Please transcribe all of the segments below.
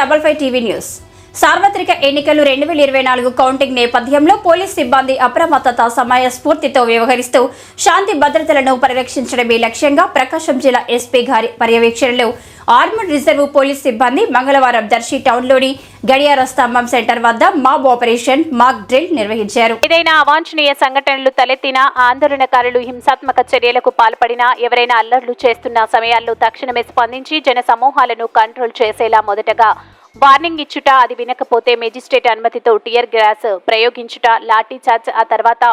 Double five TV news సార్వత్రిక ఎన్నికలు రెండు వేల ఇరవై నాలుగు కౌంటింగ్ నేపథ్యంలో పోలీస్ సిబ్బంది అప్రమత్తత సమయ స్ఫూర్తితో వ్యవహరిస్తూ శాంతి భద్రతలను పరిరక్షించడమే లక్ష్యంగా ప్రకాశం జిల్లా ఎస్పీ గారి పర్యవేక్షణలో ఆర్మడ్ రిజర్వ్ పోలీస్ సిబ్బంది మంగళవారం దర్శి టౌన్లోని గడియార స్తంభం సెంటర్ వద్ద మాబ్ ఆపరేషన్ మాక్ డ్రిల్ నిర్వహించారు. ఏదైనా అవాంఛనీయ సంఘటనలు తలెత్తినా ఆందోళనకారులు హింసాత్మక చర్యలకు పాల్పడినా ఎవరైనా అల్లర్లు చేస్తున్న సమయాల్లో తక్షణమే స్పందించి జన సమూహాలను కంట్రోల్ చేసేలా మొదటగా వార్నింగ్ ఇచ్చుట అది వినకపోతే మెజిస్ట్రేట్ అనుమతితో టియర్ గ్యాస్ ప్రయోగించుట లాఠీ చార్జ్ ఆ తర్వాత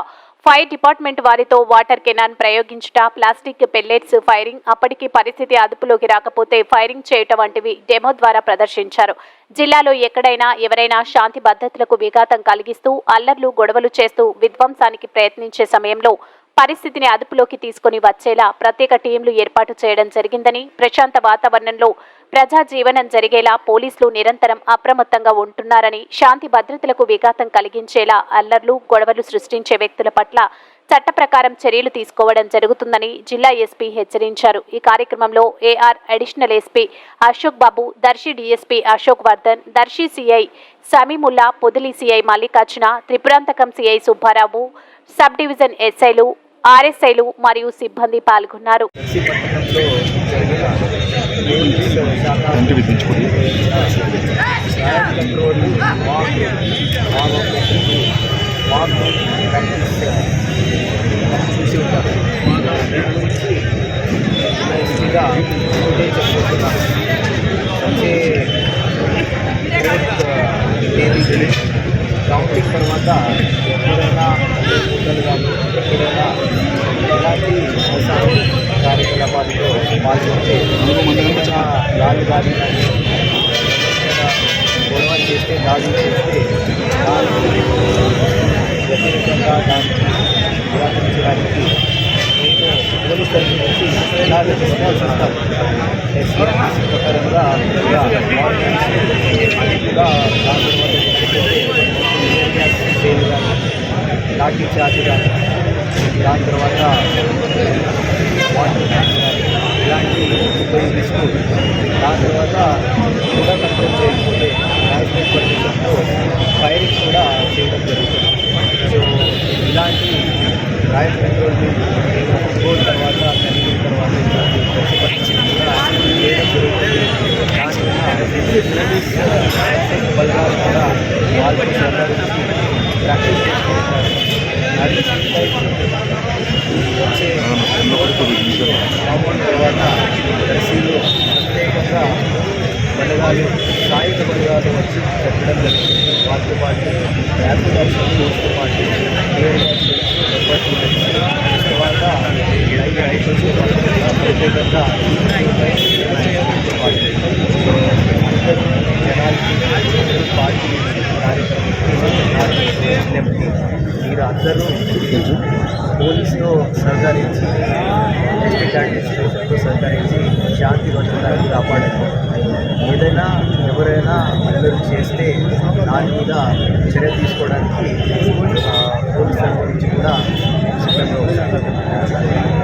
ఫైర్ డిపార్ట్మెంట్ వారితో వాటర్ కెనాన్ ప్రయోగించుట ప్లాస్టిక్ పెల్లెట్స్ ఫైరింగ్ అప్పటికి పరిస్థితి అదుపులోకి రాకపోతే ఫైరింగ్ చేయటం వంటివి డెమో ద్వారా ప్రదర్శించారు. జిల్లాలో ఎక్కడైనా ఎవరైనా శాంతి భద్రతలకు విఘాతం కలిగిస్తూ అల్లర్లు గొడవలు చేస్తూ విధ్వంసానికి ప్రయత్నించే సమయంలో పరిస్థితిని అదుపులోకి తీసుకొని వచ్చేలా ప్రత్యేక టీంలు ఏర్పాటు చేయడం జరిగిందని ప్రశాంత వాతావరణంలో ప్రజా జీవనం జరిగేలా పోలీసులు నిరంతరం అప్రమత్తంగా ఉంటున్నారని శాంతి భద్రతలకు విఘాతం కలిగించేలా అల్లర్లు గొడవలు సృష్టించే వ్యక్తుల పట్ల చట్ట ప్రకారం చర్యలు తీసుకోవడం జరుగుతుందని జిల్లా ఎస్పీ హెచ్చరించారు. ఈ కార్యక్రమంలో AR additional SP Ashok Babu Darsi DSP Ashok Vardhan Darsi CI Samimulla Podili CI Mallikarjuna Tripurantakam CI Subbarao sub division ఎస్ఐలు ఆర్ఎస్ఐలు మరియు సిబ్బంది పాల్గొన్నారు. దర్శి పట్టణంలో పాల్గొంటే ఏదైనా లాలు కానీ కానీ ఏదైనా గొడవ చేస్తే దాడులు చేస్తే దానికి వ్యతిరేకంగా దాన్ని నిరాకరించడానికి నేను పోలీస్ తరఫు నుంచి ఎలా రెస్పాన్స్ ఇస్తాం ఎస్సీ ప్రకారంగా ఇలా మార్నింగ్స్ కూడా దాని తర్వాత సేల్ కానీ లాఠీ చార్జ్ కానీ దాని తర్వాత వాటర్ ట్యాంక్ కానీ ఇలాంటివి ఉపయోగిస్తూ దాని తర్వాత కూడా కంట్రోల్ చేయకపోతే మ్యాజిస్ట్రేట్ పర్మిషన్తో ఫైరింగ్ కూడా చేయడం జరుగుతుంది సో ఇలాంటి రాయల్ కంట్రోల్ నేను ఫుట్బాల్ తర్వాత కలిగిన తర్వాత ఇలాంటి ప్రతిపక్షం కూడా చేయడం జరుగుతుంది దానివల్ల బలగాలు కూడా వాళ్ళకి సహకరించి ప్రాక్టీస్ చేసుకుంటున్నారు అది వచ్చే కాంపౌండ్ తర్వాత దర్శీలు ప్రత్యేకంగా బలగాలు సాయుధ బలగాలు వచ్చి చెప్పడం జరుగుతుంది వాటితో పాటు యాప్ దర్శనంతో పాటు క్లియర్ తర్వాత లైవ్ రైట్ వచ్చే వాళ్ళు కూడా ప్రత్యేకంగా చేయడంతో పాటు సో అందరూ జనాలకి పార్టీ కార్యక్రమం మీరు అందరూ పోలీసుతో సహకరించి డిస్ట్రిక్ట్ అడ్మినిస్ట్రేషన్తో సహకరించి శాంతి భద్రతలను కాపాడండి. ఏదైనా ఎవరైనా అల్లరి చేస్తే దాని మీద చర్య తీసుకోవడానికి పోలీసుల గురించి కూడా సిద్ధంగా ఉంటారు